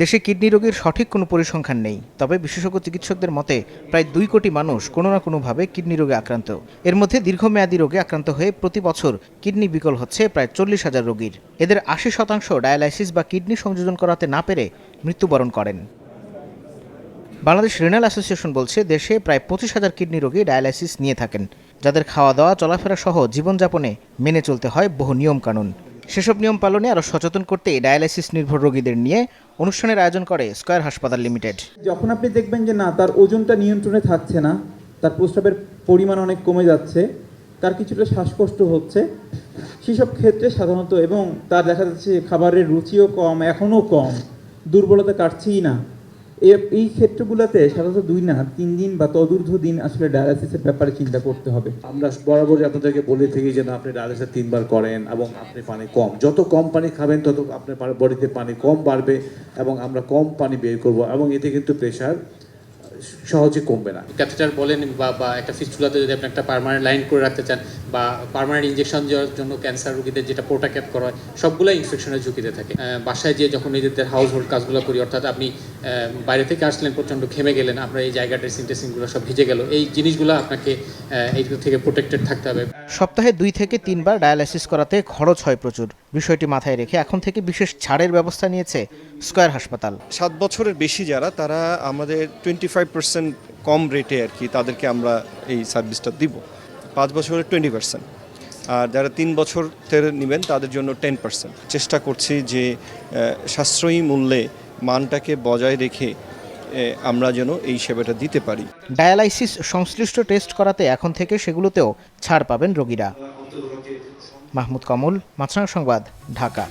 দেশে কিডনি রোগীর সঠিক কোনো পরিসংখ্যান নেই, তবে বিশেষজ্ঞ চিকিৎসকদের মতে প্রায় দুই কোটি মানুষ কোনো না কোনোভাবে কিডনি রোগে আক্রান্ত। এর মধ্যে দীর্ঘমেয়াদী রোগে আক্রান্ত হয়ে প্রতি বছর কিডনি বিকল হচ্ছে প্রায় চল্লিশ হাজার রোগীর। এদের আশি শতাংশ ডায়ালাইসিস বা কিডনি সংযোজন করাতে না পেরে মৃত্যুবরণ করেন। বাংলাদেশ রেনাল অ্যাসোসিয়েশন বলছে, দেশে প্রায় পঁচিশ হাজার কিডনি রোগী ডায়ালাইসিস নিয়ে থাকেন, যাদের খাওয়া দাওয়া চলাফেরা সহ জীবনযাপনে মেনে চলতে হয় বহু নিয়মকানুন। সেসব নিয়ম পালনে আরও সচেতন করতে ডায়ালাইসিস নির্ভর রোগীদের নিয়ে অনুষ্ঠানের আয়োজন করে স্কয়ার হাসপাতাল লিমিটেড। যখন আপনি দেখবেন যে না, তার ওজনটা নিয়ন্ত্রণে থাকছে না, তার প্রস্রাবের পরিমাণ অনেক কমে যাচ্ছে, তার কিছুটা শ্বাসকষ্ট হচ্ছে, সেসব ক্ষেত্রে সাধারণত এবং তার দেখা যাচ্ছে খাবারের রুচিও কম, এখনও কম, দুর্বলতা কাটছেই না। এই ক্ষেত্রগুলোতে সাধারণত দুই না, তিন দিন বা তদূর্ধ্ব দিন আসলে ডায়ালিসিসের ব্যাপারে চিন্তা করতে হবে। আমরা বরাবর আপনাদেরকে বলে থাকি যে না, আপনি ডায়ালিসিস তিনবার করেন এবং আপনি পানি কম। যত কম পানি খাবেন, তত আপনার বডিতে পানি কম বাড়বে এবং আমরা কম পানি বের করব এবং এতে কিন্তু প্রেশার সহজে কমবে না। ক্যাথেটার বলেন বা বা একটা ফিস্টুলাতে যদি আপনি একটা পারমানেন্ট লাইন করে রাখতে চান বা পারমানেন্ট ইনজেকশন দেওয়ার জন্য ক্যান্সার রোগীদের যেটা প্রোটাক্যাপ করা হয়, সবগুলোই ইনফেকশনের ঝুঁকিতে থাকে। বাসায় যে যখন নিজেদের হাউস হোল্ড কাজগুলো করি, অর্থাৎ আপনি বাইরে থেকে আসলেন, প্রচণ্ড ঘেমে গেলেন আপনার এই জায়গা ড্রেসিং টেসিংগুলো সব ভিজে গেল, এই জিনিসগুলো আপনাকে এই এইগুলো থেকে প্রোটেক্টেড থাকতে হবে। সপ্তাহে দুই থেকে তিনবার ডায়ালাইসিস করাতে খরচ হয় প্রচুর। বিষয়টি মাথায় রেখে এখন থেকে বিশেষ ছাড়ের ব্যবস্থা নিয়েছে স্কয়ার হাসপাতাল। সাত বছরের বেশি যারা, তারা আমাদের টোয়েন্টি ফাইভ পার্সেন্ট কম রেটে আর কি তাদেরকে আমরা এই সার্ভিসটা দিব। পাঁচ বছরের টোয়েন্টি পার্সেন্ট আর যারা তিন বছর ধরে নেবেন, তাদের জন্য টেন পার্সেন্ট চেষ্টা করছি যে সাশ্রয়ী মূল্যে মানটাকে বজায় রেখে আমরা যেন এই সেবাটা দিতে পারি। ডায়ালাইসিস সংশ্লিষ্ট টেস্ট করাতে এখন থেকে সেগুলোতেও ছাড় পাবেন রোগীরা। মাহমুদ কমল, মাছরাঙা সংবাদ, ঢাকা।